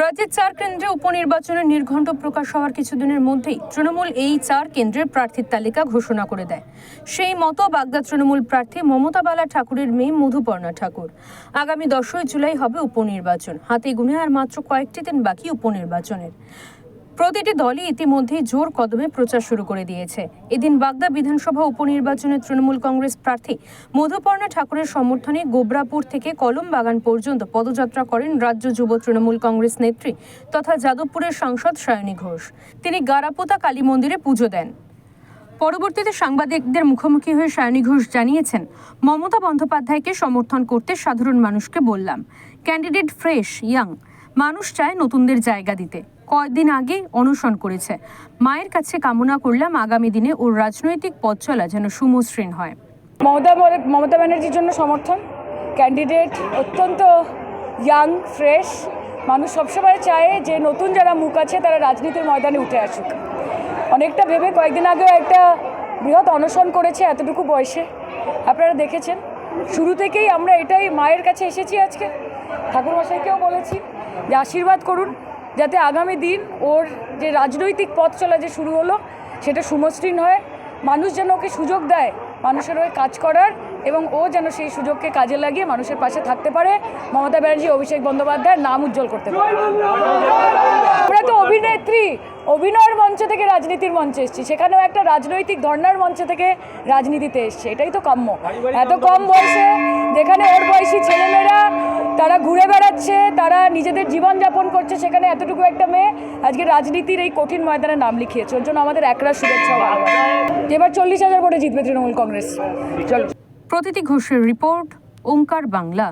রাজ্যের চার কেন্দ্রে উপনির্বাচনের নির্ঘণ্ট প্রকাশ হওয়ার কিছুদিনের মধ্যেই তৃণমূল এই চার কেন্দ্রের প্রার্থীর তালিকা ঘোষণা করে দেয়। সেই মতো বাগদা তৃণমূল প্রার্থী মমতা বালা ঠাকুরের মেয়ে মধুপর্ণা ঠাকুর। আগামী দশই জুলাই হবে উপনির্বাচন। হাতে গুনে আর মাত্র কয়েকটি দিন বাকি উপনির্বাচনের। প্রতিটি দলই ইতিমধ্যেই জোর কদমে প্রচার শুরু করে দিয়েছে। এদিন বাগদা বিধানসভা উপনির্বাচনে তৃণমূল কংগ্রেস প্রার্থী মধুপর্ণা ঠাকুরের সমর্থনে গোবরাপুর থেকে কলম বাগান পর্যন্ত পদযাত্রা করেন রাজ্য যুব তৃণমূল কংগ্রেস নেত্রী তথা যাদবপুরের সাংসদ সায়নী ঘোষ। তিনি গারাপোতা কালী মন্দিরে পুজো দেন। পরবর্তীতে সাংবাদিকদের মুখোমুখি হয়ে সায়নী ঘোষ জানিয়েছেন, মমতা বন্দ্যোপাধ্যায়কে সমর্থন করতে সাধারণ মানুষকে বললাম ক্যান্ডিডেট ফ্রেশ ইয়াং মানুষ চায় নতুনদের জায়গা দিতে। কয়েকদিন আগে অনশন করেছে। মায়ের কাছে কামনা করলাম আগামী দিনে ওর রাজনৈতিক পথ চলা যেন সুমসৃণ হয়। মমতা মমতা ব্যানার্জির জন্য সমর্থন। ক্যান্ডিডেট অত্যন্ত ইয়াং ফ্রেশ মানুষ সবসময় চায় যে নতুন যারা মুখ আছে তারা রাজনীতির ময়দানে উঠে আসুক। অনেকটা ভেবে কয়েকদিন আগেও একটা বৃহৎ অনশন করেছে এতটুকু বয়সে। আপনারা দেখেছেন। শুরু থেকেই আমরা এটাই মায়ের কাছে এসেছি আজকে। ঠাকুরমশাইকেও বলেছি যে আশীর্বাদ করুন। যাতে আগামী দিন ওর যে রাজনৈতিক পথ চলা যে শুরু হলো, সেটা সুমসৃণ হয়। মানুষ যেন ওকে সুযোগ দেয় মানুষের হয়ে কাজ করার এবং ও যেন সেই সুযোগকে কাজে লাগিয়ে মানুষের পাশে থাকতে পারে। মমতা ব্যানার্জি, অভিষেক বন্দ্যোপাধ্যায়ের নাম উজ্জ্বল করতে পারে। ওরা তো অভিনেত্রী অভিনয়ের মঞ্চ থেকে রাজনীতির মঞ্চে এসেছি। সেখানেও একটা রাজনৈতিক ধর্নার মঞ্চ থেকে রাজনীতিতে এসছে। এটাই তো কাম্য। এত কম বয়সে যেখানে ওর বয়সী ছেলেমেয়েরা তারা ঘুরে বেড়াচ্ছে তারা নিজেদের জীবনযাপন করছে সেখানে এতটুকু একটা মেয়ে আজকে রাজনীতির এই কঠিন ময়দানে নাম লিখিয়েছে ওর জন্য আমাদের একরা শুভেচ্ছা এবার চল্লিশ হাজার ভোটে জিতবে তৃণমূল কংগ্রেস। চল প্রতিটি ঘোষের রিপোর্ট ওঙ্কার বাংলা।